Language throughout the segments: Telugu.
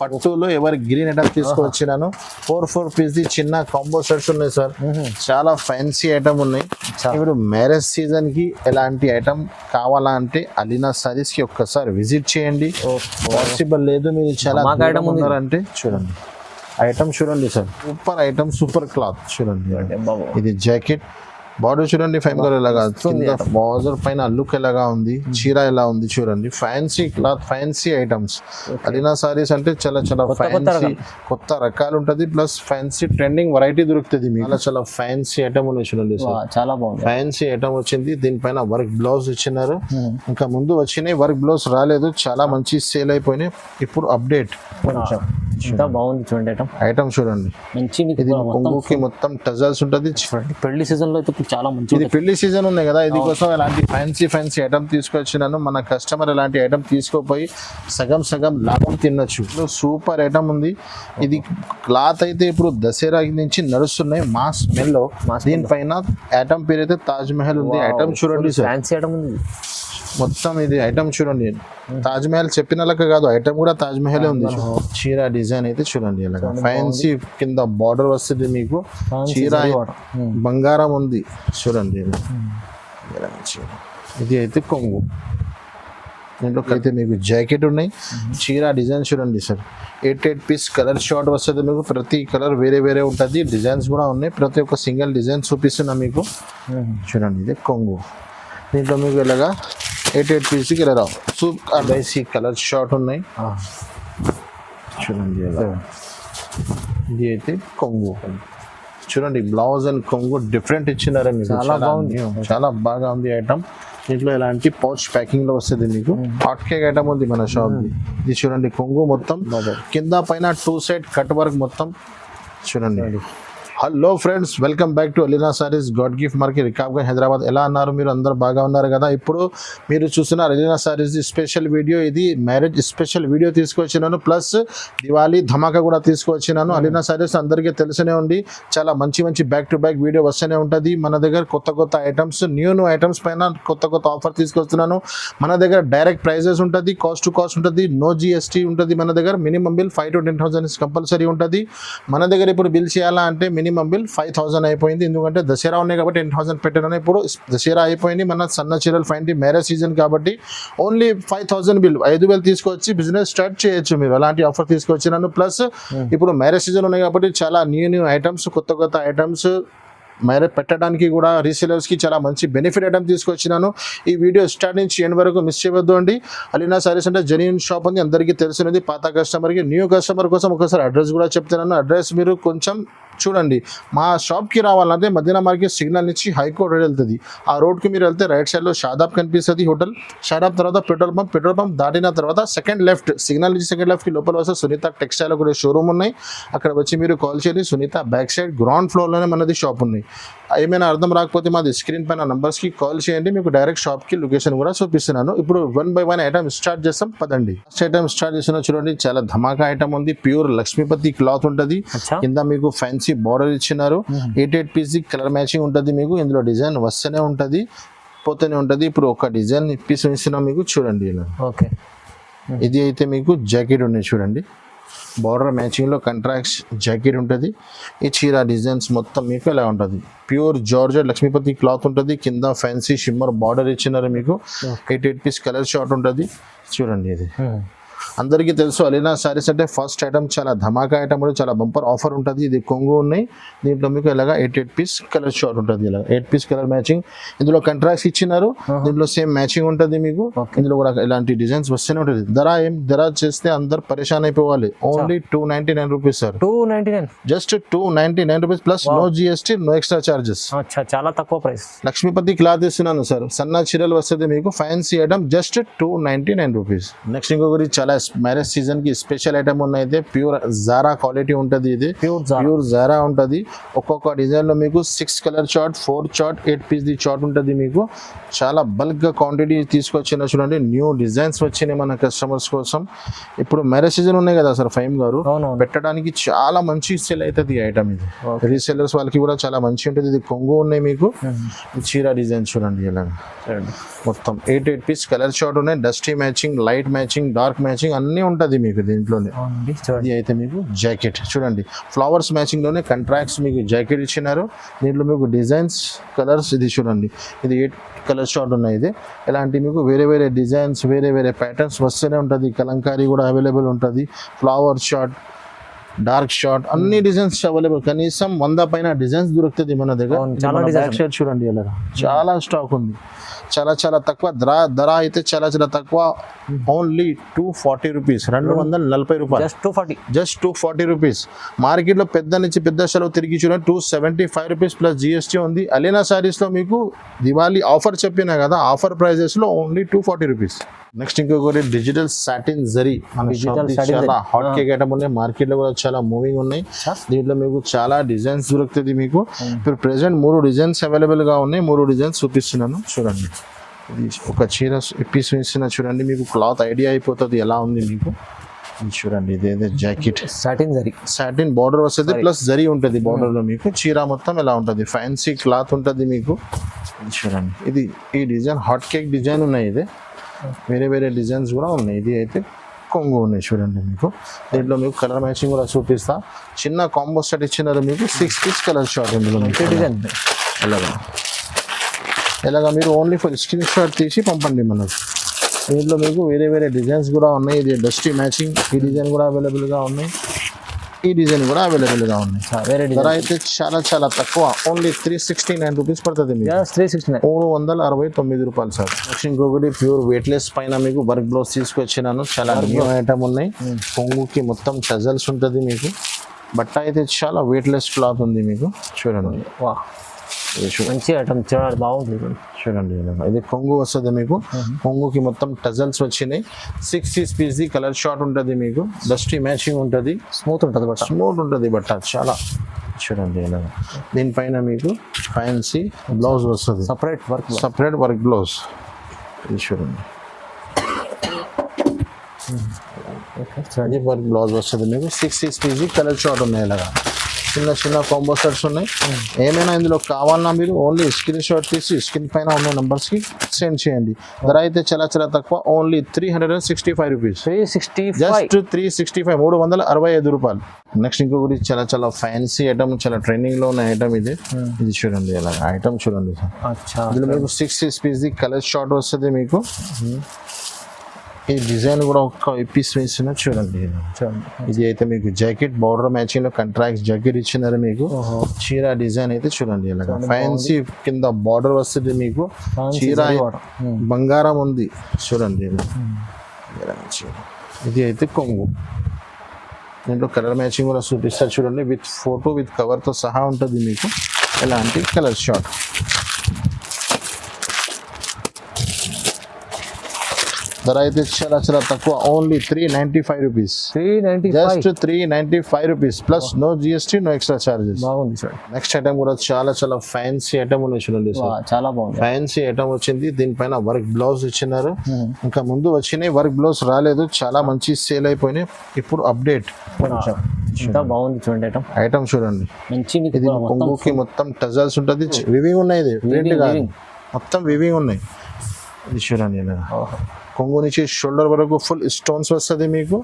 పట్టులో ఎవరి గ్రీన్ ఐటమ్ తీసుకొచ్చినాను? ఫోర్ ఫోర్ పీస్ ది చిన్న కాంబో సెట్స్ ఉన్నాయి సార్ చాలా ఫ్యాన్సీ ఐటమ్ ఉన్నాయి. ఇప్పుడు మ్యారేజ్ సీజన్కి ఎలాంటి ఐటమ్ కావాలా అంటే అలీనా సారీస్కి ఒక్కసారి విజిట్ చేయండి. పాసిబుల్ లేదు మీరు చాలా ఉంది. ఉన్నారంటే చూడండి. ఐటమ్ చూడండి sir super item super cloth చూడండి. ఇది జాకెట్ బార్డర్ చూడండి ఫైన్ కలర్ ఎలాగా కింద బార్డర్ పైన లుక్ ఎలాగా ఉంది? చీర ఎలా ఉంది చూడండి. Fancy cloth fancy items Alina Sarees అంటే చాలా చాలా ఫ్యాన్సీ కొత్త రకాలు ఉంటది ప్లస్ ఫ్యాన్సీ ట్రెండింగ్ వెరైటీ దొరుకుతుంది మీకు. చాలా చాలా ఫ్యాన్సీ ఐటమ్ ఉన్నాయి చూడండి చాలా బాగుంది. ఫ్యాన్సీ ఐటమ్ వచ్చింది దీనిపైన వర్క్ బ్లౌజ్ ఇచ్చినారు. ఇంకా ముందు వచ్చినాయి వర్క్ బ్లౌజ్ రాలేదు చాలా మంచి సేల్ అయిపోయినాయి. ఇప్పుడు అప్డేట్ ఎంత బాగుంది చూడండి ఐటమ్ ఐటమ్ చూడండి. మంచి ఇది మొత్తం కొంగుకి మొత్తం టజల్స్ ఉంటది. పెళ్ళి సీజన్లో అయితే చాలా మంచి ఇది పెళ్ళి సీజన్ ఉంది కదా ఇది కోసం ఇలాంటి ఫ్యాన్సీ ఫ్యాన్సీ ఐటమ్ తీసుకొచ్చినాను మన కస్టమర్ ఇలాంటి ఐటమ్ తీసుకోపోయి సగం సగం లాభం తినొచ్చు. సూపర్ ఐటమ్ ఉంది. ఇది క్లాత్ అయితే ఇప్పుడు దసరా నుంచి నడుస్తున్నాయి మా స్మెల్లో దీనిపైన ఐటమ్ పేరు అయితే తాజ్ మహల్ ఉంది. ఐటమ్ చూడండి ఫ్యాన్సీ ఐటమ్ ఉంది. మొత్తం ఇది ఐటమ్ చూడండి. తాజ్ మహల్ చెప్పిన లెక్క కాదు. ఐటమ్ కూడా తాజ్ మహల్ ఉంది. చీర డిజైన్ అయితే చూడండి ఇలాగా. ఫ్యాన్సీ కింద బార్డర్ వస్తుంది మీకు. చీర. బంగారం ఉంది. చూడండి. ఇది అయితే కొంగు. దీంట్లో అయితే మీకు జాకెట్ ఉన్నాయి. చీర డిజైన్ చూడండి sir. Eight eight piece colour short వస్తుంది మీకు. ప్రతి కలర్ వేరే వేరే ఉంటుంది. డిజైన్స్ కూడా ఉన్నాయి. ప్రతి ఒక్క సింగిల్ డిజైన్ చూపిస్తున్నా మీకు. చూడండి ఇది కొంగు. దీంట్లో మీకు ఇలాగా ఎయిట్ ఎయిట్ పీస్కి ఇలా రావు. సూప్ అడైసీ కలర్ షార్ట్ ఉన్నాయి. చూడండి. ఇది అయితే కొంగు. చూడండి బ్లౌజ్ అండ్ కొంగు డిఫరెంట్ ఇచ్చినారా మీకు. చాలా బాగుంది. చాలా బాగా ఉంది ఐటమ్. దీంట్లో ఇలాంటి పౌచ్ ప్యాకింగ్లో వస్తుంది మీకు. హాట్ కేక్ ఐటమ్ ఉంది మన షాప్ ఇది చూడండి కొంగు మొత్తం. కింద పైన టూ సైడ్ కట్ వర్క్ మొత్తం. చూడండి. Hello friends welcome back to Alina Sarees. God gift market రికాబ్గా Hyderabad. ఎలా అన్నారు మీరు అందరు బాగా ఉన్నారు కదా? ఇప్పుడు మీరు చూస్తున్నారు అలీనా సారీస్ స్పెషల్ వీడియో. ఇది మ్యారేజ్ స్పెషల్ వీడియో తీసుకొచ్చినాను ప్లస్ దివాళీ ధమాకా కూడా తీసుకొచ్చినాను అలీనా సారీస్ అందరికీ తెలిసినే ఉండి చాలా మంచి మంచి బ్యాక్ టు బ్యాక్ వీడియో వస్తూనే ఉంటుంది. మన దగ్గర కొత్త కొత్త ఐటమ్స్ న్యూ న్యూ ఐటమ్స్ పైన కొత్త కొత్త ఆఫర్ తీసుకొస్తున్నాను. మన దగ్గర డైరెక్ట్ ప్రైజెస్ ఉంటుంది కాస్ట్ టు కాస్ట్ ఉంటుంది నో జిఎస్టీ ఉంటుంది మన దగ్గర. Minimum bill five to ten thousand compulsory ఉంటుంది. మన దగ్గర ఇప్పుడు బిల్ చేయాలా అంటే మినిమం బిల్ ఫైవ్ థౌసండ్ అయిపోయింది. ఎందుకంటే దసరా ఉన్నాయి కాబట్టి టెన్ థౌసండ్ పెట్టాను ఇప్పుడు దసరా అయిపోయింది. మన సన్న చీరలు ఫైన్ మ్యారేజ్ సీజన్ కాబట్టి ఓన్లీ ఫైవ్ థౌసండ్ బిల్ ఐదు వేలు తీసుకొచ్చి బిజినెస్ స్టార్ట్ చేయొచ్చు మీరు. అలాంటి ఆఫర్ తీసుకొచ్చినాను ప్లస్ ఇప్పుడు మ్యారేజ్ సీజన్ ఉన్నాయి కాబట్టి చాలా న్యూ న్యూ ఐటమ్స్ కొత్త కొత్త ఐటమ్స్ మ్యారేజ్ పెట్టడానికి కూడా రీసేలర్స్కి చాలా మంచి బెనిఫిట్ ఐటమ్ తీసుకొచ్చినాను ఈ వీడియో స్టార్ట్ నుంచి ఎండ్ వరకు మిస్ చేయవద్దు అండి. అలీనా సారీస్ అంటే జెన్యున్ షాప్ ఉంది. అందరికీ తెలిసినది. పాత కస్టమర్కి న్యూ కస్టమర్ కోసం ఒకసారి అడ్రస్ కూడా చెప్తున్నాను అడ్రస్ మీరు కొంచెం చూడండి. మా షాప్కి రావాలంటే మదీనా మార్కెట్ సిగ్నల్ నుంచి హైకోర్ట్ రోడ్ వెళ్తుంది. ఆ రోడ్కి మీరు వెళ్తే రైట్ సైడ్లో షాదాబ్ కనిపిస్తుంది హోటల్. షాదాబ్ తర్వాత పెట్రోల్ పంప్. పెట్రోల్ పంప్ దాటిన తర్వాత సెకండ్ లెఫ్ట్ సిగ్నల్ నుంచి సెకండ్ లెఫ్ట్కి లోపల వస్తే సునీత టెక్స్టైల్ కూడా షోరూమ్ ఉన్నాయి. అక్కడ వచ్చి మీరు కాల్ చేయండి. సునీత బ్యాక్ సైడ్ గ్రౌండ్ ఫ్లోర్లోనే మనది షాప్ ఉన్నాయి ఏమైనా అర్థం రాకపోతే మాది స్క్రీన్ పైన నంబర్స్కి కాల్ చేయండి. మీకు డైరెక్ట్ షాప్కి లొకేషన్ కూడా చూపిస్తున్నాను. ఇప్పుడు one by one item start చేస్తాం. పదండి. ఫస్ట్ ఐటమ్ స్టార్ట్ చేస్తున్నా చూడండి. చాలా ధమాకా ఐటమ్ ఉంది. ప్యూర్ లక్ష్మీపతి క్లాత్ ఉంటుంది. కింద మీకు ఫ్యాన్సీ బార్డర్ ఇచ్చినారు. Eight eight piece colour matching ఉంటుంది మీకు. ఇందులో డిజైన్ వస్తూనే ఉంటుంది పోతూనే ఉంటుంది. ఇప్పుడు ఒక డిజైన్ పీస్ ఇస్తున్నాం మీకు చూడండి ఇలా. ఓకే. ఇది అయితే మీకు జాకెట్ ఉంది చూడండి. బార్డర్ మ్యాచింగ్లో కంట్రాక్ట్స్ జాకెట్ ఉంటుంది. ఈ చీర డిజైన్స్ మొత్తం మీకు ఇలా ఉంటుంది. ప్యూర్ జార్జెట్ లక్ష్మీపతి క్లాత్ ఉంటుంది. కింద ఫ్యాన్సీ షిమ్మర్ బార్డర్ ఇచ్చినారు మీకు. Eight eight piece colour chart ఉంటుంది. చూడండి ఇది. అందరికీ తెలుసు అలీనా సారీస్ అంటే ఫస్ట్ ఐటమ్ చాలా ధమాకా ఐటమ్ కూడా చాలా బంపర్ ఆఫర్ ఉంటుంది. ఇది కొంగు ఉన్నాయి. దీంట్లో మీకు ఇలాగా eight eight piece colour chart ఉంటుంది. ఇలా ఎయిట్ పీస్ కలర్ మ్యాచింగ్ ఇందులో కంట్రాక్ట్స్ ఇచ్చినారు. దీంట్లో సేమ్ మ్యాచింగ్ ఉంటుంది మీకు. ఇందులో కూడా ఇలాంటి డిజైన్స్ వస్తూనే ఉంటుంది. ధర ఏం ధర చేస్తే అందరు పరేషాన్ అయిపోవాలి. Only two ninety nine rupees sir two ninety nine just two ninety nine rupees plus no GST no extra charges చాలా తక్కువ ప్రైస్ లక్ష్మీపతి క్లాత్ ఇస్తున్నాను సార్ సన్న చీరలు వస్తుంది మీకు. Fancy item just two ninety nine rupees next ఇంకొకటి చాలా మ్యారేజ్ సీజన్కి స్పెషల్ ఐటమ్ ఉన్నాయి ప్యూర్ జారా క్వాలిటీ ఉంటుంది ఇది. ప్యూర్ ప్యూర్ జారా ఉంటుంది. ఒక్కొక్క డిజైన్లో మీకు six colour chart four chart eight piece the chart ఉంటుంది మీకు. చాలా బల్క్గా క్వాంటిటీ తీసుకొచ్చిన చూడండి. న్యూ డిజైన్స్ వచ్చినాయి మన కస్టమర్స్ కోసం. ఇప్పుడు మ్యారేజ్ సీజన్ ఉన్నాయి కదా సార్ ఫైమ్ గారు? పెట్టడానికి చాలా మంచి సెల్ అవుతుంది ఈ ఐటమ్ ఇది. రీసెల్లర్స్ వాళ్ళకి కూడా చాలా మంచి ఉంటుంది. ఇది కొంగు ఉన్నాయి మీకు. చీర డిజైన్ చూడండి ఇలా మొత్తం eight eight piece colour chart ఉన్నాయి. Dusty matching light matching dark matching matching అన్నీ ఉంటుంది మీకు దీంట్లోనే. ఇది అయితే మీకు జాకెట్ చూడండి ఫ్లవర్స్ మ్యాచింగ్లోనే కంట్రాక్ట్స్ మీకు జాకెట్ ఇచ్చినారు. దీంట్లో మీకు డిజైన్స్ కలర్స్ ఇది చూడండి. ఇది ఎయిట్ కలర్ షార్ట్ ఉన్నాయి ఇది. ఇలాంటి మీకు వేరే వేరే డిజైన్స్ వేరే వేరే ప్యాటర్న్స్ వస్తూనే ఉంటుంది. కలంకారీ కూడా అవైలబుల్ ఉంటుంది. ఫ్లవర్ షార్ట్ డార్క్ షార్ట్ అన్ని డిజైన్స్ అవైలబుల్ కనీసం వంద పైన డిజైన్స్ దొరుకుతుంది మన దగ్గర. చాలా చూడండి ఇలా చాలా స్టాక్ ఉంది. చాలా చాలా తక్కువ. ధర ధర అయితే చాలా చాలా తక్కువ. ఓన్లీ టూ ఫార్టీ రూపీస్ రెండు వందల నలభై రూపాయలు. Just two forty just two forty rupees మార్కెట్లో పెద్ద నుంచి పెద్ద సెలవు తిరిగి చూడండి. Two seventy five rupees plus GST ఉంది. అలీనా సారీస్లో మీకు దివాళీ ఆఫర్ చెప్పినా కదా ఆఫర్ ప్రైజెస్లో only two forty rupees next ఇంకొకటి డిజిటల్ సాటిన్ జరీ చాలా. హాట్ కేక్ ఐటమ్ ఉన్నాయి. మార్కెట్లో కూడా చాలా మూవింగ్ ఉన్నాయి. దీంట్లో మీకు చాలా డిజైన్స్ దొరుకుతుంది మీకు. ఇప్పుడు ప్రెసెంట్ మూడు డిజైన్స్ అవైలబుల్గా ఉన్నాయి. మూడు డిజైన్స్ చూపిస్తున్నాను. చూడండి. ఒక చీర పీస్ వేసిన చూడండి మీకు క్లాత్ ఐడియా అయిపోతుంది ఎలా ఉంది మీకు? చూడండి ఇదేదో jacket. Satin zari satin border వస్తుంది ప్లస్ జరీ ఉంటుంది బార్డర్లో మీకు. చీర మొత్తం ఎలా ఉంటుంది? ఫ్యాన్సీ క్లాత్ ఉంటుంది మీకు. చూడండి. ఇది ఈ డిజైన్ హాట్ కేక్ డిజైన్ ఉన్నాయి ఇది. వేరే వేరే డిజైన్స్ కూడా ఉన్నాయి. ఇది అయితే కొంగు ఉన్నాయి చూడండి మీకు. దీంట్లో మీకు కలర్ మ్యాచింగ్ కూడా చూపిస్తా. చిన్న కాంబో సెట్ ఇచ్చినారు మీకు సిక్స్ పీస్ కలర్ షార్ట్ ఇందులో మీకు. డిజైన్ ఎలాగా ఎలాగా మీరు ఓన్లీ ఫర్ స్క్రీన్ షాట్ తీసి పంపండి మనకు. దీంట్లో మీకు వేరే వేరే డిజైన్స్ కూడా ఉన్నాయి. ఇది డస్టీ మ్యాచింగ్ ఈ డిజైన్ కూడా అవైలబుల్గా ఉన్నాయి. ఈ డిజైన్ కూడా అవైలబుల్గా ఉన్నాయి. వేరే ధర అయితే చాలా చాలా తక్కువ. Only three sixty nine rupees పడుతుంది మీకు. త్రీ సిక్స్టీ నైన్ మూడు వందల అరవై తొమ్మిది రూపాయలు సార్. నెక్స్ట్ ఇంకొకటి ప్యూర్ వెయిట్లెస్ పైన మీకు వర్క్ బ్లౌజ్ తీసుకొచ్చినాను. చాలా న్యూ ఐటమ్ ఉన్నాయి. కొంగుకి మొత్తం టజల్స్ ఉంటుంది మీకు. బట్ట అయితే చాలా వెయిట్లెస్ క్లాత్ ఉంది మీకు. చూడండి. వా మంచి ఐటమ్ చూడాలి బాగుంది చూడండి. ఇది కొంగు వస్తుంది మీకు. కొంగుకి మొత్తం టజల్స్ వచ్చినాయి. Six six piece colour chart ఉంటుంది మీకు. డస్టీ మ్యాచింగ్ ఉంటుంది. స్మూత్ ఉంటుంది బట్ స్మూత్ ఉంటుంది బట్ట చాలా. చూడండి ఇలా. దీనిపైన మీకు ఫ్యాన్సీ బ్లౌజ్ వస్తుంది. Separate work separate work blouse ఇది చూడండి. వర్క్ బ్లౌజ్ వస్తుంది మీకు. Six six piece colour chart ఉన్నాయి ఇలాగా. చిన్న చిన్న కాంబో సెట్స్ ఉన్నాయి. ఏమైనా ఇందులో కావాలన్నా మీరు ఓన్లీ స్క్రీన్ షాట్ తీసి స్క్రీన్ పైన ఉన్న నెంబర్స్కి సెండ్ చేయండి. ధర అయితే చాలా చాలా తక్కువ only three hundred and sixty five rupees just three sixty five మూడు వందల అరవై ఐదు రూపాయలు. నెక్స్ట్ ఇంకొకటి చాలా చాలా ఫ్యాన్సీ ఐటమ్ చాలా ట్రెండింగ్లో ఉన్న ఐటమ్ ఇది. ఇది చూడండి ఇలా ఐటమ్ చూడండి. సార్ ఇందులో మీకు six six piece the colour chart వస్తుంది మీకు. ఈ డిజైన్ కూడా ఒక్క పీస్ వేసిన చూడండి. ఇది. అయితే మీకు జాకెట్ బార్డర్ మ్యాచింగ్లో కంట్రాక్ట్ జాకెట్ ఇచ్చినారు మీకు. చీర డిజైన్ అయితే చూడండి ఇలాగా. ఫ్యాన్సీ కింద బార్డర్ వస్తుంది మీకు. చీర. బంగారం ఉంది. చూడండి ఇది. అయితే కొంగు. దీంట్లో కలర్ మ్యాచింగ్ కూడా చూపిస్తా చూడండి. విత్ ఫోటో విత్ కవర్తో సహా ఉంటుంది మీకు. ఎలాంటి కలర్ షార్ట్ ధర అయితే చాలా చాలా తక్కువ only three ninety five rupees three ninety just three ninety five rupees plus no GST no extra charges బాగుంది చూడండి నెక్స్ట్ ఐటమ్ కూడా చాలా చాలా ఫ్యాన్సీ ఐటమ్ ఉన్నాయి చూడండి సార్ చాలా బాగుంది. ఫ్యాన్సీ ఐటమ్ వచ్చింది దీనిపైన వర్క్ బ్లౌజ్ ఇచ్చినారు. Hmm. ఇంకా ముందు వచ్చినాయి వర్క్ బ్లౌజ్ రాలేదు చాలా మంచి సేల్ అయిపోయినాయి. ఇప్పుడు అప్డేట్ బాగుంది చూడండి ఐటమ్ ఐటమ్ చూడండి. మంచి ఇది మొత్తం కొంగుకి మొత్తం టజల్స్ ఉంటుంది వివింగ్ ఉన్నాయి ఇది. మొత్తం వివింగ్ ఉన్నాయి. ఇది చూడండి. కొంగు నుంచి షోల్డర్ వరకు ఫుల్ స్టోన్స్ వస్తుంది మీకు.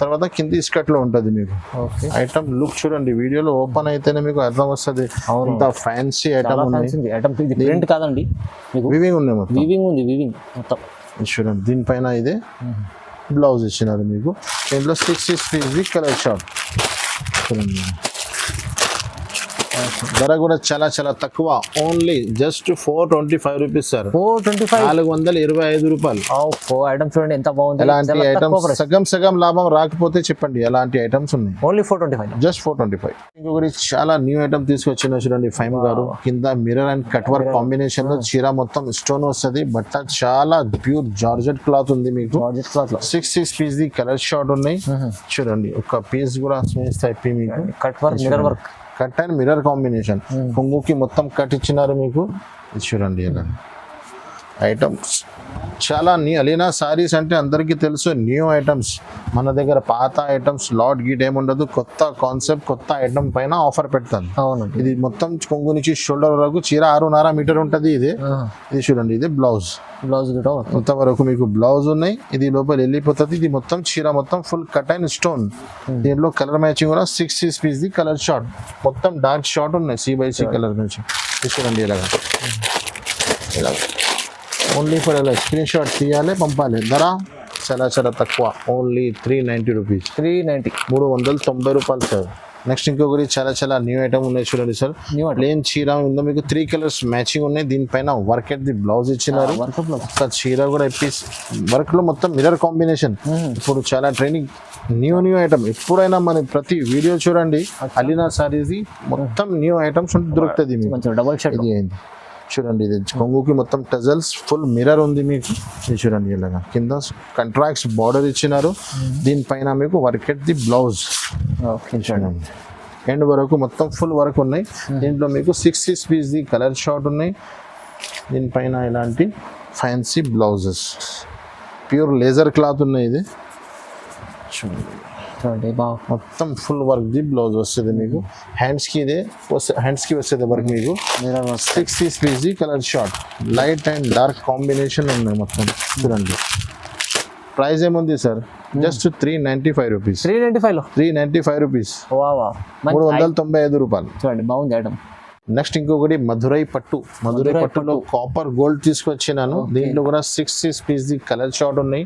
తర్వాత కింది స్కర్ట్లో ఉంటుంది మీకు. ఓకే ఐటమ్ లుక్ చూడండి వీడియోలో ఓపెన్ అయితేనే మీకు అర్థం వస్తుంది. ఇంత ఫ్యాన్సీ ఐటమ్ ఉంది. ఐటమ్ ప్రింట్ కాదండి. మీకు వివింగ్ ఉన్నాయి మొత్తం. వీవింగ్ ఉంది వీవింగ్ మొత్తం. చూడండి దీనిపైన ఇదే బ్లౌజ్ ఇచ్చినారు మీకు. దీంట్లో సిక్స్ సిక్స్ కలర్ షార్ట్ చూడండి. ధర కూడా చాలా చాలా తక్కువ. Only just four twenty five rupees sir four twenty five నాలుగు వందల ఇరవై ఐదు రూపాయలు. ఫోర్ ఐటమ్ చూడండి ఎంత బాగుంది. ఎలాంటి ఐటమ్స్. సగం సగం లాభం రాకపోతే చెప్పండి ఎలాంటి ఐటమ్స్ ఉన్నాయి? Only four twenty five just four twenty five ఇంకొకటి చాలా న్యూ ఐటమ్ తీసుకొచ్చిన చూడండి ఫైమ్ గారు. కింద మిర్రర్ అండ్ కట్ వర్క్ కాంబినేషన్లో చీర మొత్తం స్టోన్ వస్తుంది బట్ట చాలా ప్యూర్ జార్జెట్ క్లాత్ ఉంది మీకు. ప్రాజెక్ట్ క్లాత్లో. Six six piece the colour chart ఉన్నాయి. చూడండి ఒక పీస్ కూడా ఇప్పి మీకు. Cut work mirror work cut and mirror combination. కొంగుకి మొత్తం కట్ ఇచ్చినారు మీకు. చూడండి ఇలా. ఐటమ్స్ చాలా న్యూ అలీనా సారీస్ అంటే అందరికీ తెలుసు న్యూ ఐటమ్స్ మన దగ్గర పాత ఐటమ్స్ లాట్ గీట్ ఏముండదు. కొత్త కాన్సెప్ట్ కొత్త ఐటమ్ పైన ఆఫర్ పెడతాను. అవునండి ఇది మొత్తం కొంగు నుంచి షోల్డర్ వరకు చీర ఆరున్నర మీటర్ ఉంటుంది ఇది. ఇది చూడండి ఇది బ్లౌజ్ బ్లౌజ్ కూడా మొత్తం వరకు మీకు బ్లౌజ్ ఉన్నాయి. ఇది లోపల వెళ్ళిపోతుంది. ఇది మొత్తం చీర మొత్తం ఫుల్ కట్ అయిన స్టోన్ దీంట్లో కలర్ మ్యాచింగ్ కూడా six six piece the colour chart మొత్తం డార్క్ షార్ట్ ఉన్నాయి సి బై సి కలర్ నుంచి ఇది చూడండి ఇలాగా ఇలా ఓన్లీ ఫర్ ఇలా స్క్రీన్ షాట్ తీయాలి పంపాలి. ధర చాలా చాలా తక్కువ. Only three ninety rupees three ninety మూడు వందల తొంభై రూపాయలు సార్ నెక్స్ట్ ఇంకొకటి చాలా చాలా న్యూ ఐటమ్ ఉన్నాయి చూడండి సార్ న్యూ ప్లేన్ చీర ఉందో మీకు త్రీ కలర్స్ మ్యాచింగ్ ఉన్నాయి. దీనిపైన వర్క్ ఎట్ ది బ్లౌజ్ ఇచ్చినారు. ఒక చీర కూడా ఇప్పేసి వర్క్లో మొత్తం మిరర్ కాంబినేషన్ ఇప్పుడు చాలా ట్రైనింగ్ న్యూ న్యూ ఐటమ్ ఎప్పుడైనా మన ప్రతి వీడియో చూడండి అలీనా సారీస్ మొత్తం న్యూ ఐటమ్స్ దొరుకుతుంది డబల్ షర్ట్ ఇది ఏంది? చూడండి ఇది. కొంగుకి మొత్తం టజల్స్ ఫుల్ మిర్రర్ ఉంది మీకు. ఇది చూడండి ఇలాగా. కింద కంట్రాక్ట్స్ బార్డర్ ఇచ్చినారు. దీనిపైన మీకు వర్క్ ఎట్ ది బ్లౌజ్ చూడండి. ఎండ్ వరకు మొత్తం ఫుల్ వర్క్ ఉన్నాయి. దీంట్లో మీకు six six piece the colour chart ఉన్నాయి. దీనిపైన ఇలాంటి fancy blouses pure laser cloth ఉన్నాయి ఇది. చూడండి. చూడండి బాగా మొత్తం ఫుల్ వర్క్ ది బ్లౌజ్ వస్తుంది మీకు. హ్యాండ్స్కి ఇదే హ్యాండ్స్కి వస్తుంది వర్క్ మీకు. Mirror six piece piece colour chart light and dark combination ఉన్నాయి మొత్తం. చూడండి. ప్రైస్ ఏముంది sir just three ninety five rupees three ninety ఫైవ్లో త్రీ నైంటీ ఫైవ్ రూపీస్ మూడు వందల తొంభై ఐదు రూపాయలు. చూడండి బాగుంది ఐటమ్ నెక్స్ట్ ఇంకొకటి మధురై పట్టు. మధురై పట్టులో కాపర్ గోల్డ్ తీసుకొచ్చినాను దీంట్లో కూడా six six piece the colour chart ఉన్నాయి.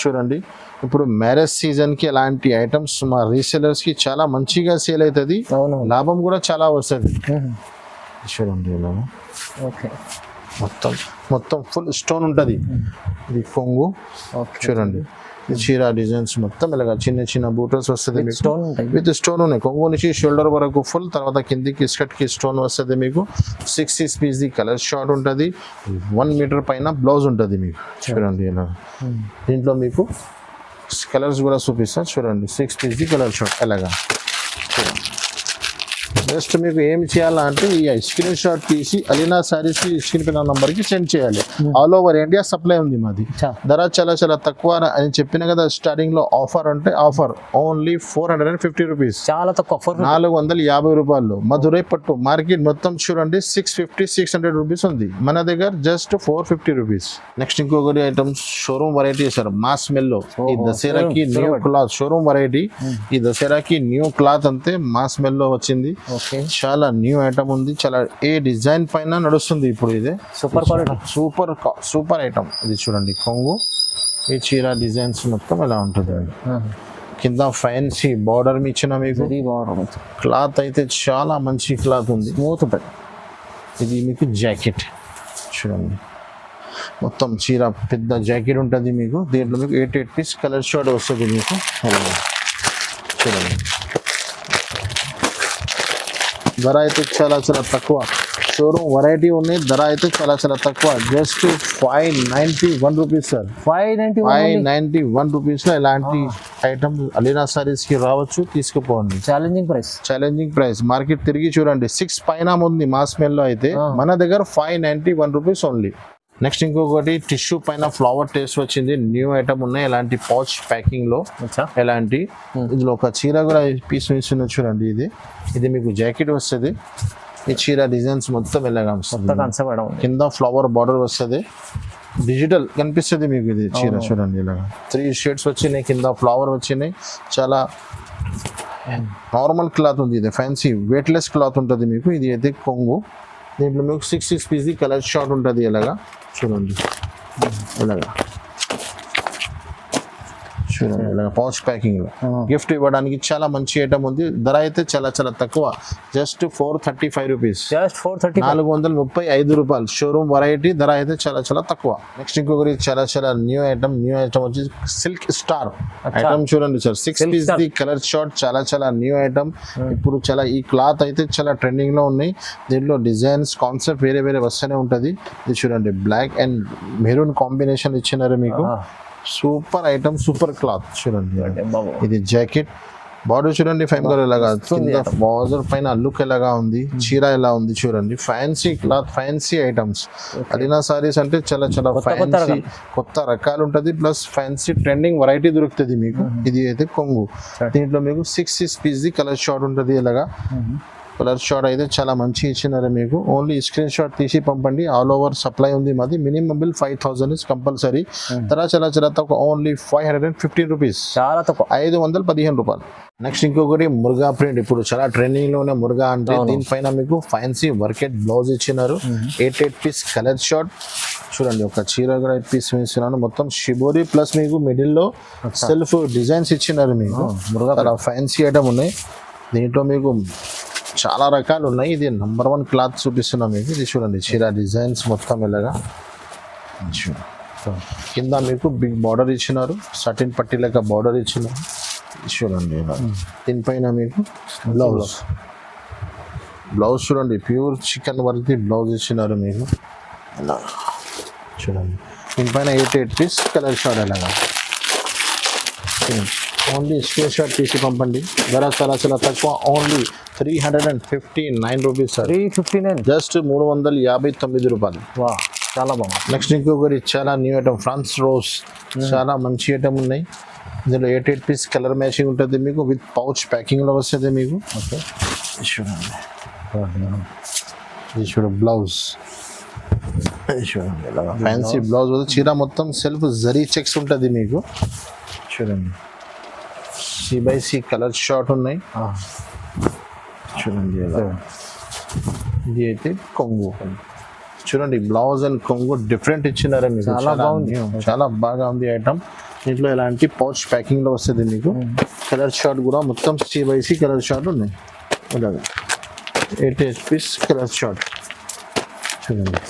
చూడండి. ఇప్పుడు మ్యారేజ్ సీజన్కి అలాంటి ఐటమ్స్ మా రీసెలర్స్కి చాలా మంచిగా సేల్ అవుతుంది. లాభం కూడా చాలా వస్తుంది. చూడండి ఇలా. ఓకే మొత్తం. మొత్తం ఫుల్ స్టోన్ ఉంటుంది. ఇది కొంగు. చూడండి. చీర డిజైన్స్ మొత్తం ఇలాగ చిన్న చిన్న బూటర్స్ వస్తుంది మీకు. స్టోన్ విత్ స్టోన్ ఉన్నాయి. కొంగు నుంచి షోల్డర్ వరకు ఫుల్ తర్వాత కిందికి స్కర్ట్కి స్టోన్ వస్తుంది మీకు. Six six piece the colour chart ఉంటుంది. వన్ మీటర్ పైన బ్లౌజ్ ఉంటుంది మీకు. చూడండి ఇలా. దీంట్లో మీకు కలర్స్ కూడా చూపిస్తా. చూడండి. Six piece the colour chart ఎలాగా జస్ట్ మీకు ఏం చేయాలా అంటే ఈ స్క్రీన్ షాట్ తీసి అలీనా సారీస్కి స్క్రీన్ పైన నంబర్కి సెండ్ చేయాలి. ఆల్ ఓవర్ ఇండియా సప్లై ఉంది మాది. ధర చాలా చాలా తక్కువ అని చెప్పిన కదా స్టార్టింగ్లో ఆఫర్ అంటే offer only four hundred and fifty rupees చాలా తక్కువ నాలుగు వందల యాభై రూపాయలు. మధురై పట్టు మార్కెట్ మొత్తం చూడండి six fifty six hundred rupees ఉంది. మన దగ్గర just four fifty rupees next ఇంకొకటి ఐటమ్స్ షోరూమ్ వెరైటీ సార్ మాస్ మెల్లో ఈ దసరాకి న్యూ. క్లాత్ షోరూమ్ వెరైటీ ఈ దసరాకి న్యూ క్లాత్ అంతే మాస్ మెల్లో వచ్చింది. ఓకే. చాలా న్యూ ఐటమ్ ఉంది. చాలా ఏ డిజైన్ పైన నడుస్తుంది ఇప్పుడు ఇది? Super quality super super item ఇది చూడండి కొంగు. ఈ చీర డిజైన్స్ మొత్తం ఎలా ఉంటుంది. కింద ఫ్యాన్సీ బార్డర్ ఇచ్చిన మీకు? క్లాత్ అయితే చాలా మంచి క్లాత్ ఉంది. స్మూత్ ఇది మీకు జాకెట్ చూడండి. మొత్తం చీర పెద్ద జాకెట్ ఉంటుంది మీకు. దీంట్లో మీకు eight eight piece colour chart వస్తుంది మీకు. చూడండి. ధర అయితే చాలా చాలా తక్కువ. షోరూమ్ వెరైటీ ఉన్నాయి ధర అయితే చాలా చాలా తక్కువ. Just five ninety one rupees sir five ninety five ninety one రూపీస్లో ఇలాంటి ఐటమ్ అలీనా సారీస్కి రావచ్చు తీసుకుపోండి. Challenging price challenging price market తిరిగి చూడండి. సిక్స్ పైన ఉంది మా స్మెల్లో అయితే. మన దగ్గర five ninety one rupees only next ఇంకొకటి టిష్యూ పైన ఫ్లవర్ టేస్ట్ వచ్చింది. న్యూ ఐటమ్ ఉన్నాయి. ఎలాంటి పౌచ్ ప్యాకింగ్లో ఎలాంటి? ఇందులో ఒక చీర కూడా పీస్ ఇస్తున్న చూడండి. ఇది. ఇది మీకు జాకెట్ వస్తుంది. ఈ చీర డిజైన్స్ మొత్తం ఎలాగా కింద ఫ్లవర్ బార్డర్ వస్తుంది. డిజిటల్ కనిపిస్తుంది మీకు ఇది చీర. చూడండి ఇలాగా. త్రీ షేడ్స్ వచ్చినాయి. కింద ఫ్లవర్ వచ్చినాయి. చాలా నార్మల్ క్లాత్ ఉంది. ఇది ఫ్యాన్సీ వెయిట్లెస్ క్లాత్ ఉంటుంది మీకు. ఇది అయితే కొంగు. దీంట్లో మీకు సిక్స్ సిక్స్ పీస్ది కలర్ షార్ట్ ఉంటుంది ఇలాగా. చూడండి. ఇలాగా. చూడండి ఇలాగ పౌచ్ ప్యాకింగ్లో. గిఫ్ట్ ఇవ్వడానికి చాలా మంచి ఐటమ్ ఉంది. ధర అయితే చాలా చాలా తక్కువ. Just four thirty five rupees just four thirty నాలుగు వందల ముప్పై ఐదు రూపాయలు. షోరూమ్ వెరైటీ ధర అయితే చాలా చాలా తక్కువ. నెక్స్ట్ ఇంకొకటి చాలా చాలా న్యూ ఐటమ్ న్యూ ఐటమ్ వచ్చి సిల్క్ స్టార్ ఐటమ్ చూడండి sir. Six piece. The colour chart చాలా చాలా న్యూ ఐటమ్ ఇప్పుడు చాలా ఈ క్లాత్ అయితే చాలా ట్రెండింగ్లో ఉన్నాయి. దీంట్లో డిజైన్స్ కాన్సెప్ట్ వేరే వేరే వస్తూనే ఉంటది. ఇది చూడండి. బ్లాక్ అండ్ మెరూన్ కాంబినేషన్ ఇచ్చినారు మీకు. సూపర్ ఐటమ్ సూపర్ క్లాత్ చూడండి. ఇది జాకెట్. బార్డర్ చూడండి ఫైవ్ కలర్ ఎలాగా? కింద బార్డర్ పైన లుక్ ఎలాగా ఉంది? చీర ఎలా ఉంది చూడండి. Fancy cloth fancy items Alina sarees అంటే చాలా చాలా ఫ్యాన్సీ కొత్త రకాలు ఉంటది. ప్లస్ ఫ్యాన్సీ ట్రెండింగ్ వెరైటీ దొరుకుతుంది మీకు. ఇది అయితే కొంగు. దీంట్లో మీకు six six piece the colour chart ఉంటుంది ఇలాగా కలర్ షార్ట్ అయితే చాలా మంచి ఇచ్చినారు మీకు. ఓన్లీ స్క్రీన్ షాట్ తీసి పంపండి. ఆల్ ఓవర్ సప్లై ఉంది మాది. Minimum bill five thousand is compulsory తర్వాత చాలా చాలా తక్కువ. Only five hundred and fifteen rupees చాలా తక్కువ. ఐదు వందల పదిహేను రూపాయలు. నెక్స్ట్ ఇంకొకటి మురుగా ప్రింట్ ఇప్పుడు చాలా ట్రెండింగ్లోనే మురుగా అంటే దీనిపైన మీకు ఫ్యాన్సీ వర్కెట్ బ్లౌజ్ ఇచ్చినారు. Eight eight piece colour chart చూడండి ఒక చీర కూడా ఎయిట్ పీస్ ఇచ్చినారు మొత్తం షిబోరి ప్లస్ మీకు మిడిల్లో సెల్ఫ్ డిజైన్స్ ఇచ్చినారు మీకు. మురుగా ఫ్యాన్సీ ఐటమ్ ఉన్నాయి. దీంట్లో మీకు చాలా రకాలు ఉన్నాయి. ఇది నంబర్ వన్ క్లాత్ చూపిస్తున్నాం మీకు. ఇది చూడండి చీర డిజైన్స్ మొత్తం ఇలాగా. కింద మీకు బిగ్ బార్డర్ ఇచ్చినారు. సటిన్ పట్టి లెక్క బార్డర్ ఇచ్చినారు. ఇది చూడండి. దీనిపైన మీకు బ్లౌజ్ బ్లౌజ్ చూడండి ప్యూర్ చికెన్ వరకు బ్లౌజ్ ఇచ్చినారు మీకు. చూడండి. దీనిపైన eight eight piece colour chart అలాగా ఓన్లీ స్క్రీన్ షాట్ తీసి పంపండి. ధర చాలా చాలా తక్కువ only three hundred and fifty nine rupees sir three fifty nine just మూడు వందల యాభై తొమ్మిది రూపాయలు. వా చాలా బాగుంది. నెక్స్ట్ ఇంకొకటి చాలా న్యూ ఐటమ్ ఫ్రాన్స్ రోజ్ చాలా మంచి ఐటమ్ ఉన్నాయి. ఇందులో eight eight piece colour matching ఉంటుంది మీకు విత్ పౌచ్ ప్యాకింగ్లో వస్తుంది మీకు. ఓకే చూడండి. ఇది బ్లౌజ్ చూడండి. ఫ్యాన్సీ బ్లౌజ్ చీర మొత్తం సెల్ఫ్ జరీ చెక్స్ ఉంటుంది మీకు. చూడండి. C by C colour chart ఉన్నాయి. చూడండి. ఇది అయితే కొంగు. చూడండి బ్లౌజ్ అండ్ కొంగు డిఫరెంట్ ఇచ్చినారు మీకు. చాలా బాగుంది. చాలా బాగా ఉంది ఐటమ్. దీంట్లో ఇలాంటి పౌచ్ ప్యాకింగ్లో వస్తుంది మీకు. కలర్ షార్ట్ కూడా మొత్తం C by C colour chart ఉన్నాయి. ఇలాగ eight eight piece colour chart చూడండి.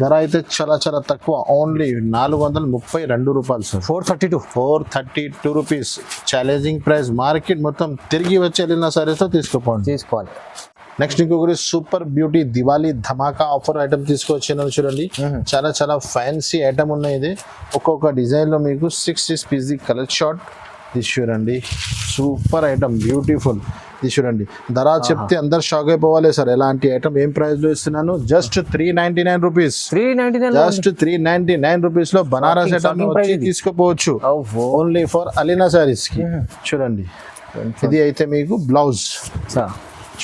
ధర అయితే చాలా చాలా తక్కువ. ఓన్లీ నాలుగు వందల ముప్పై రెండు రూపాయలు sir four thirty two. Four thirty two rupees. Challenging price market మొత్తం తిరిగి వచ్చి వెళ్ళిన సరేతో తీసుకోపోండి తీసుకోవాలి. నెక్స్ట్ ఇంకొకటి సూపర్ బ్యూటీ దివాళీ ధమాకా ఆఫర్ ఐటమ్ తీసుకొచ్చిన చూడండి. చాలా చాలా ఫ్యాన్సీ ఐటమ్ ఉన్నాయి ఇది. ఒక్కొక్క డిజైన్లో మీకు six six piece the colour chart ఇది చూడండి. సూపర్ ఐటమ్ బ్యూటిఫుల్ ఇది చూడండి. ధర చెప్తే అందరు షాక్ అయిపోవాలి సార్. ఎలాంటి ఐటమ్ ఏం ప్రైస్లో ఇస్తున్నాను? Just three ninety nine rupees just three ninety nine రూపీస్లో బనారస్ ఐటమ్. తీసుకోపోవచ్చు. ఓన్లీ ఫర్ అలీనా సారీస్కి. చూడండి. ఇది అయితే మీకు బ్లౌజ్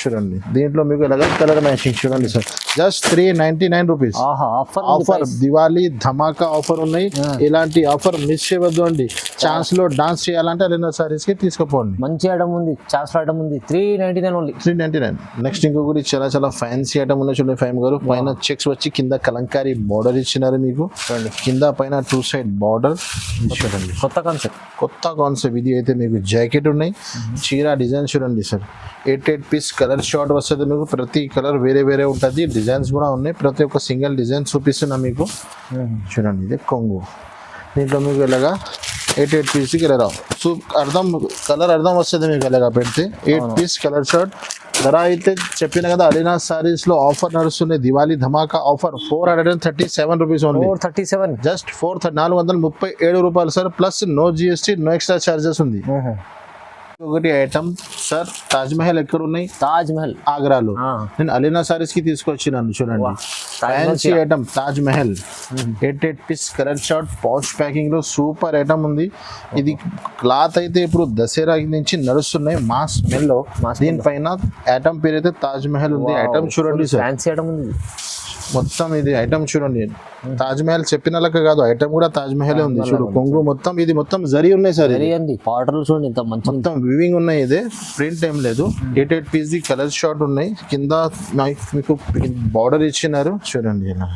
చూడండి. దీంట్లో మీకు ఎలాగ కలర్ మ్యాచింగ్ చూడండి sir. Just three ninety nine rupees offer offer Diwali ధమాకా ఆఫర్ ఉన్నాయి. ఇలాంటి ఆఫర్ మిస్ చేయవద్దు అండి. ఛాన్స్లో డాన్స్ చేయాలంటే అలీనా సారీస్కి తీసుకోపోండి. మంచి ఐటమ్ ఉంది. చాస్ ఐటమ్ ఉంది. Three ninety nine only three ninety nine next ఇంకొకటి చాలా చాలా ఫ్యాన్సీ ఐటమ్ ఉన్నాయి చూడండి ఫైవ్ గారు. పైన చెక్స్ వచ్చి కింద కలంకారీ బార్డర్ ఇచ్చినారు మీకు. కింద పైన టూ సైడ్ బార్డర్ చూడండి. కొత్త కాన్సెప్ట్ కొత్త కాన్సెప్ట్ ఇది అయితే మీకు జాకెట్ ఉన్నాయి. చీర డిజైన్ చూడండి sir. Eight eight piece colour chart వస్తుంది మీకు ప్రతి కలర్ వేరే వేరే ఉంటుంది. డిజైన్స్ కూడా ఉన్నాయి. ప్రతి ఒక్క సింగిల్ డిజైన్ చూపిస్తున్నా మీకు. చూడండి ఇది కొంగు. దీంట్లో మీకు ఇలాగా ఎయిట్ ఎయిట్ పీస్ కలర్ సో అర్థం కలర్ అర్థం వస్తుంది మీకు ఇలాగా పెడితే. Eight piece colour chart. ధర అయితే చెప్పిన కదా అలీనా సారీస్లో ఆఫర్ నడుస్తుంది. దివాళీ ధమాకా offer four hundred and thirty seven rupees only. Four thirty seven. Just four నాలుగు వందల ముప్పై ఏడు రూపాయలు sir. Plus no GST no extra charges ఉంది. ఒకటి ఐటమ్ సార్ తాజ్ మహల్ ఎక్కడ ఉన్నాయి తాజ్ మహల్. ఆగ్రాలో. నేను అలీనా సారీస్కి తీసుకొచ్చినాను చూడండి. Fancy item Taj Mahal. Eight eight piece colour chart posh ప్యాకింగ్లో super item ఉంది. ఇది క్లాత్ అయితే ఇప్పుడు దసరా నుంచి నడుస్తున్నాయి. మా స్మెల్లో. దీనిపైన ఐటమ్ పేరు అయితే తాజ్ మహల్ ఉంది. ఐటమ్ చూడండి సార్. ఫ్యాన్సీ ఐటమ్ ఉంది. మొత్తం ఇది ఐటమ్ చూడండి. తాజ్ మహల్ చెప్పిన లెక్క కాదు. ఐటమ్ కూడా తాజ్ మహల్ ఉంది. చూడు కొంగు మొత్తం ఇది మొత్తం జరి ఉన్నాయి సార్ అండి చూడండి ఇంత మంచి మొత్తం వివింగ్ ఉన్నాయి ఇది. ప్రింట్ ఏం లేదు. Eight eight piece the colour chart ఉన్నాయి. కింద మీకు బార్డర్ ఇచ్చినారు. చూడండి ఇలా.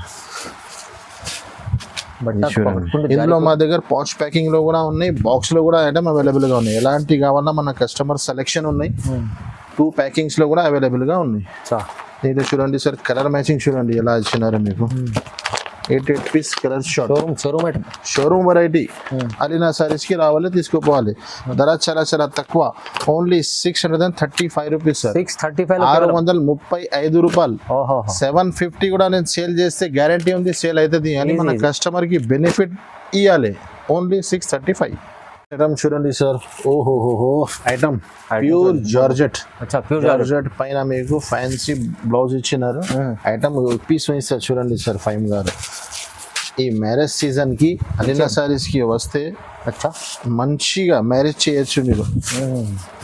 ఇందులో మా దగ్గర పాచ్ ప్యాకింగ్లో కూడా ఉన్నాయి. బాక్స్లో కూడా ఐటమ్ అవైలబుల్గా ఉన్నాయి. ఎలాంటి కావాలన్నా మన కస్టమర్ సెలెక్షన్ ఉన్నాయి. టూ ప్యాకింగ్స్లో కూడా అవైలబుల్గా ఉన్నాయి. దీంట్లో చూడండి సార్ కలర్ మ్యాచింగ్ చూడండి ఎలా ఇచ్చినారు మీకు. Eight eight piece colour chart showroom showroom showroom variety Alina సారీస్కి రావాలి తీసుకోపోవాలి ధర చాలా చాలా తక్కువ only six hundred and thirty five rupees sir six thirty five ఆరు వందల ముప్పై ఐదు రూపాయలు. సెవెన్ ఫిఫ్టీ కూడా నేను సేల్ చేస్తే గ్యారంటీ ఉంది సేల్ అవుతుంది. అని మన కస్టమర్కి బెనిఫిట్ ఇవ్వాలి only six thirty five item చూడండి సార్. ఓహోహోహో. ఐటమ్ ప్యూర్ జార్జెట్ అచ్చా ప్యూర్ జార్జెట్ పైన మీకు ఫ్యాన్సీ బ్లౌజ్ ఇచ్చినారు. ఐటమ్ పీస్ వేస్తారు చూడండి సార్ ఫైమ్ గారు. ఈ మ్యారేజ్ సీజన్కి అలీనా సారీస్కి వస్తే అచ్చా మంచిగా మ్యారేజ్ చేయొచ్చు మీరు.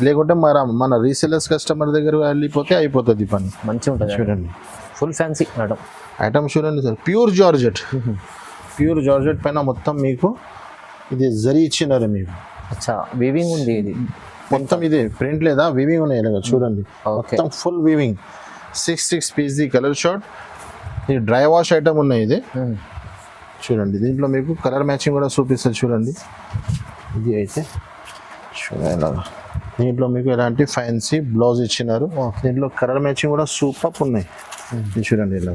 లేకుంటే మన మన రీసెలర్స్ కస్టమర్ దగ్గర వెళ్ళిపోతే అయిపోతుంది పని. మంచిగా ఉంటుంది. చూడండి. ఫుల్ ఫ్యాన్సీ మేడం ఐటమ్ చూడండి sir pure georgette pure georgette పైన మొత్తం మీకు ఇది జరి ఇచ్చినారు మీకు అచ్చా వీవింగ్ ఉంది ఇది. మొత్తం ఇది ప్రింట్ లేదా? వివింగ్ ఉన్నాయి ఇలాగ చూడండి. మొత్తం full weaving six six piece the colour chart ఇది డ్రై వాష్ ఐటమ్ ఉన్నాయి ఇది. చూడండి దీంట్లో మీకు కలర్ మ్యాచింగ్ కూడా చూపిస్తుంది చూడండి. ఇది అయితే చూడండి ఇలాగా దీంట్లో మీకు ఎలాంటి ఫ్యాన్సీ బ్లౌజ్ ఇచ్చినారు. దీంట్లో కలర్ మ్యాచింగ్ కూడా సూపర్ ఉన్నాయి. చూడండి ఇలా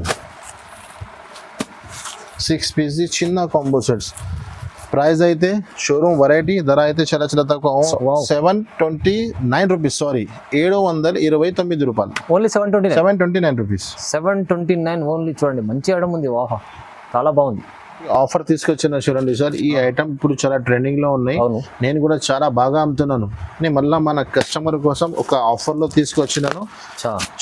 సిక్స్ పీస్ చిన్న కాంబో సెట్స్ ప్రైస్ అయితే షోరూమ్ వెరైటీ ధర అయితే చాలా చాలా తక్కువ. Seven twenty nine rupees sorry ఏడు వందల ఇరవై తొమ్మిది రూపాయలు. Only seven twenty seven twenty nine rupees. Seven twenty nine only చూడండి మంచి ఐటమ్ ఉంది వాహా చాలా బాగుంది. ఆఫర్ తీసుకొచ్చిన చూడండి సార్. ఈ ఐటమ్ ఇప్పుడు చాలా ట్రెండింగ్లో ఉన్నాయి. నేను కూడా చాలా బాగా అమ్ముతున్నాను. నేను మళ్ళీ మన కస్టమర్ కోసం ఒక ఆఫర్లో తీసుకొచ్చినాను.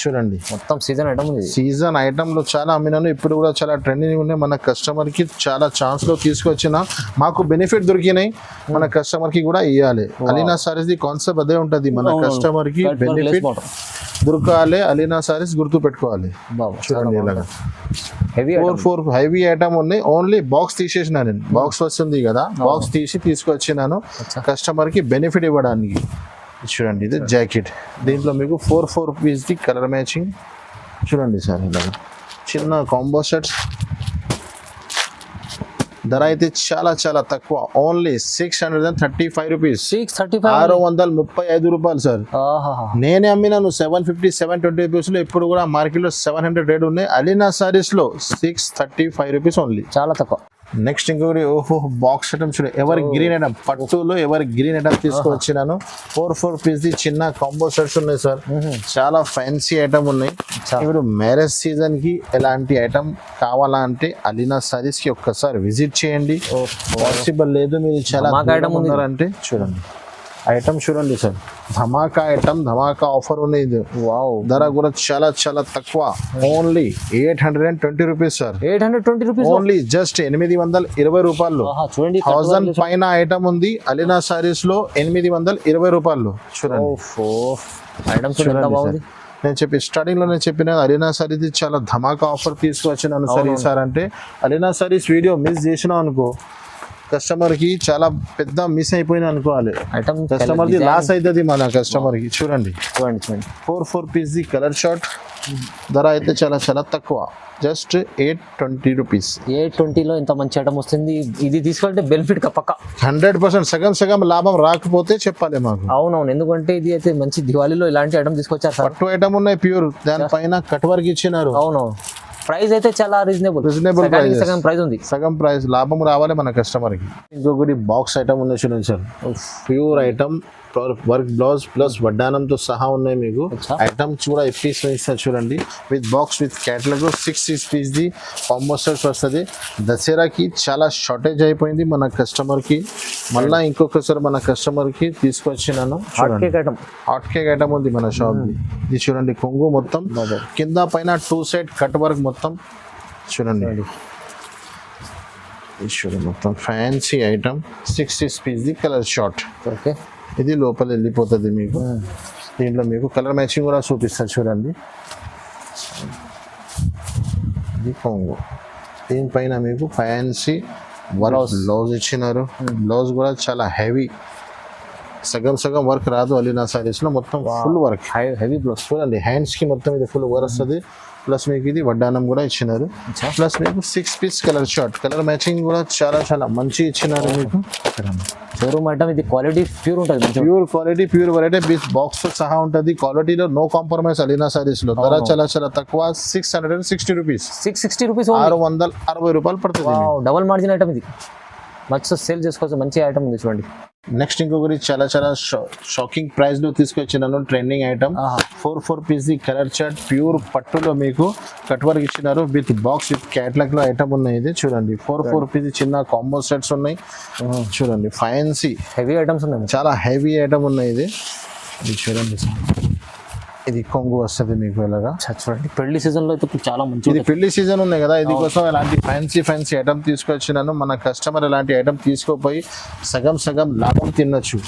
చూడండి. మొత్తం సీజన్ ఐటమ్. సీజన్ ఐటమ్లో చాలా అమ్మినాను. ఇప్పుడు కూడా చాలా ట్రెండింగ్ ఉన్నాయి. మన కస్టమర్కి చాలా ఛాన్స్లో తీసుకొచ్చిన మాకు బెనిఫిట్ దొరికినాయి. మన కస్టమర్కి కూడా ఇవ్వాలి అలీనా సారీస్ ది కాన్సెప్ట్ అదే ఉంటది. మన కస్టమర్కి బెనిఫిట్. దొరకాలి. అలీనా సారీస్ గుర్తు పెట్టుకోవాలి చూడండి ఇలాగా. ఫోర్ ఫోర్ హెవీ ఐటమ్ ఉన్నాయి. ఓన్లీ బాక్స్ తీసేసిన నేను. బాక్స్ వస్తుంది కదా బాక్స్ తీసి తీసుకొచ్చినాను. కస్టమర్కి బెనిఫిట్ ఇవ్వడానికి. చూడండి ఇది జాకెట్ దీంట్లో మీకు four four piece the colour matching చూడండి సార్ ఇలాగా. చిన్న కాంబో సెట్స్ ధర అయితే చాలా చాలా తక్కువ. Only six hundred and thirty five rupees six thirty five ఆరు వందల ముప్పై ఐదు రూపాయలు సార్ నేనే అమ్మినాను సెవెన్ ఫిఫ్టీ సెవెన్ ట్వంటీ రూపీస్లో. ఇప్పుడు కూడా మార్కెట్లో సెవెన్ హండ్రెడ్ రేట్ ఉన్నాయి. Alina సారీస్లో six thirty five rupees only చాలా తక్కువ. నెక్స్ట్ ఇంకొకటి ఓహో బాక్స్ ఐటమ్ చూడు. ఎవరి గ్రీన్ ఐటమ్ పట్టులో ఎవరి గ్రీన్ ఐటమ్ తీసుకొచ్చినాను? ఫోర్ ఫోర్ పీస్ ది చిన్న కాంబో సెట్స్ ఉన్నాయి సార్. చాలా ఫ్యాన్సీ ఐటమ్ ఉన్నాయి. ఇప్పుడు మ్యారేజ్ సీజన్కి ఎలాంటి ఐటమ్ కావాలా అంటే అలీనా సారీస్కి ఒక్కసారి విజిట్ చేయండి. పాసిబుల్ లేదు మీరు చాలా ఉంది. ఉన్నారంటే చూడండి. ఐటమ్ చూడండి సార్ ధమాకా ఐటమ్ ధమాకా ఆఫర్ ఉంది ఇది వావ్ ధర కూడా చాలా చాలా తక్కువ only eight hundred and twenty rupees sir eight hundred twenty rupees only just ఎనిమిది వందల ఇరవై రూపాయలు చూడండి థౌజండ్ పైన ఐటమ్ ఉంది అలీనా సారీస్లో ఎనిమిది వందల ఇరవై రూపాయలు చూడండి ఐటమ్ చూడండి. నేను చెప్పి స్టార్టింగ్లో నేను చెప్పిన అలీనా సారీస్ చాలా ధమాకా ఆఫర్ తీసుకొచ్చినాను సార్ సార్ అంటే అలీనా సారీస్ వీడియో మిస్ చేసినా అనుకో కస్టమర్కి చాలా పెద్ద మిస్ అయిపోయినా అనుకోవాలి. ఐటమ్ కస్టమర్ ది లాస్ అవుతుంది మన కస్టమర్కి చూడండి. చూడండి చూడండి. Four four piece the colour chart ధర అయితే చాలా చాలా తక్కువ. Just eight twenty rupees. Eight ట్వంటీలో ఇంత మంచి ఐటమ్ వస్తుంది. ఇది తీసుకుంటే బెనిఫిట్ పక్క? హండ్రెడ్ పర్సెంట్ సగం సగం లాభం రాకపోతే చెప్పాలి మాకు. అవునవును. ఎందుకంటే ఇది అయితే మంచి దివాళీలో ఇలాంటి ఐటమ్ తీసుకొచ్చారు పట్టు ఐటమ్ ఉన్నాయి ప్యూర్ దానిపైన కట్ వర్క్ ఇచ్చినారు. అవునవును ప్రైస్ అయితే చాలా రీజనబుల్. Reasonable prices. సగం ప్రైస్ ఉంది. సగం ప్రైస్ లాభం రావాలి మన కస్టమర్కి ఇంకొకటి బాక్స్ ఐటమ్ ఉంది చూడండి sir. Pure item. Work blouse plus వడ్డానంతో సహా ఉన్నాయి మీకు. ఐటమ్స్ కూడా పీస్ ఇస్తారు చూడండి. With box with catalogue six six piece the. కాంబోస్టర్స్ వస్తుంది. దసరాకి చాలా షార్టేజ్ అయిపోయింది మన కస్టమర్కి. మళ్ళా ఇంకొకసారి మన కస్టమర్కి తీసుకొచ్చినాను. Hot cake item hot cake item ఉంది మన షాప్ ది. ఇది చూడండి కొంగు మొత్తం. కింద పైన టూ సైడ్ కట్ వర్క్ మొత్తం. చూడండి. ఇది చూడండి మొత్తం. Fancy item six six piece the colour chart okay ఇది లోపల వెళ్ళిపోతుంది మీకు. దీంట్లో మీకు కలర్ మ్యాచింగ్ కూడా చూపిస్తారు చూడండి. ఇది కొంగు. దీనిపైన మీకు ఫ్యాన్సీ వర్క్ బ్లౌజ్ ఇచ్చినారు. బ్లౌజ్ కూడా చాలా హెవీ. సగం సగం వర్క్ రాదు అలీనా సారీస్లో మొత్తం ఫుల్ వర్క్. హెవీ బ్లౌజ్ చూడండి హ్యాండ్స్కి మొత్తం ఇది ఫుల్ వర్క్ వస్తుంది. ప్లస్ మీకు ఇది వడ్డానం కూడా ఇచ్చినారు. ప్లస్ మీకు six piece colour chart colour matching కూడా చాలా చాలా మంచి ఇచ్చినారు మీకు. షోరూమ్ ఐటమ్ ఇది క్వాలిటీ ప్యూర్ ఉంటుంది ప్యూర్ క్వాలిటీ ప్యూర్ వెరైటీ బీచ్ బాక్స్ సహా ఉంటుంది. క్వాలిటీలో నో కాంప్రమైజ్ అలీనా సారీస్లో. ధర చాలా చాలా తక్కువ. Six hundred and sixty rupees six sixty rupees ఆరు వందల అరవై రూపాయలు పడుతుంది. డబల్ మార్జిన్ ఐటమ్ ఇది. మంచి సేల్ చేసుకోవచ్చు మంచి ఐటమ్ ఉంది చూడండి. నెక్స్ట్ ఇంకొకటి చాలా చాలా షాకింగ్ ప్రైస్లో తీసుకొచ్చినాను trending item. Four four piece the colour chart pure పట్టులో మీకు కట్ వర్క్ ఇచ్చినారు. విత్ బాక్స్ విత్ క్యాట్లాగ్లో ఐటమ్ ఉన్నాయి ఇది. చూడండి. ఫోర్ ఫోర్ పీస్ చిన్న కాంబో సెట్స్ ఉన్నాయి. చూడండి. ఫ్యాన్సీ హెవీ ఐటమ్స్ ఉన్నాయి. చాలా హెవీ ఐటమ్ ఉన్నాయి ఇది. ఇది చూడండి. ఇది కొంగు వస్తుంది మీకు ఇలాగా చ- చూడండి పెళ్ళి సీజన్లో అయితే చాలా మంచి ఇది పెళ్ళి సీజన్ ఉన్నాయి కదా ఇది కోసం ఇలాంటి ఫ్యాన్సీ ఫ్యాన్సీ ఐటమ్ తీసుకొచ్చినాను. మన కస్టమర్ ఇలాంటి ఐటమ్ తీసుకోపోయి సగం సగం లాభం తినొచ్చు.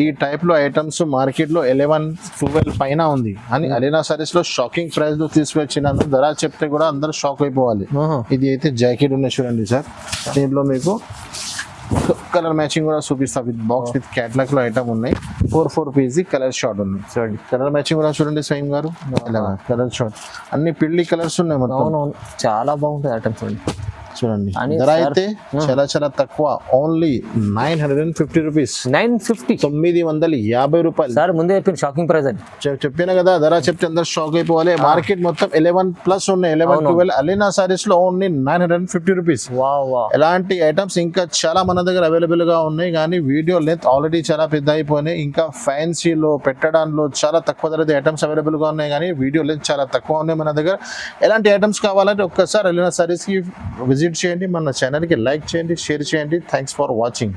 ఈ టైప్లో ఐటమ్స్ మార్కెట్లో ఎలెవెన్ ట్వెల్వ్ పైన ఉంది. అని అలీనా సారీస్లో షాకింగ్ ప్రైస్లో తీసుకొచ్చినాను. ధర చెప్తే కూడా అందరూ షాక్ అయిపోవాలి. ఇది అయితే జాకెట్ ఉన్నాయి చూడండి సార్. దీంట్లో మీకు కలర్ మ్యాచింగ్ కూడా చూపిస్తా. విత్ బాక్స్ విత్ క్యాట్లాగ్లో ఐటమ్ ఉన్నాయి. Four four piece colour chart ఉన్నాయి. చూడండి. కలర్ మ్యాచింగ్ కూడా చూడండి స్వయం గారు. కలర్ షార్ట్ అన్ని పెళ్ళి కలర్స్ ఉన్నాయి మొత్తం. చాలా బాగుంటుంది ఐటమ్ చూడండి చూడండి. ధర అయితే చాలా చాలా తక్కువ. Only nine hundred and fifty rupees nine fifty తొమ్మిది వందల యాభై రూపాయలు. సార్ ముందే చెప్పింది షాకింగ్ ప్రైస్ అని. చెప్పిన కదా ధర చెప్తే అందరు షాక్ అయిపోవాలి. మార్కెట్ మొత్తం ఎలెవెన్ ప్లస్ ఉన్నాయి. Eleven twelve Alina సారీస్లో only nine hundred and fifty rupees ఎలాంటి ఐటమ్స్ ఇంకా చాలా మన దగ్గర అవైలబుల్గా ఉన్నాయి. కానీ వీడియో లెంత్ ఆల్రెడీ చాలా పెద్ద అయిపోయినాయి. ఇంకా ఫ్యాన్సీలో పెట్టడంలో చాలా తక్కువ ధరది ఐటమ్స్ అవైలబుల్గా ఉన్నాయి. కానీ వీడియో లెంత్ చాలా తక్కువ ఉన్నాయి మన దగ్గర. ఎలాంటి ఐటమ్స్ కావాలంటే ఒక్కసారి వెళ్ళిన సారీస్కి విజిట్ చేయండి మన ఛానల్కి లైక్ చేయండి షేర్ చేయండి. Thanks for watching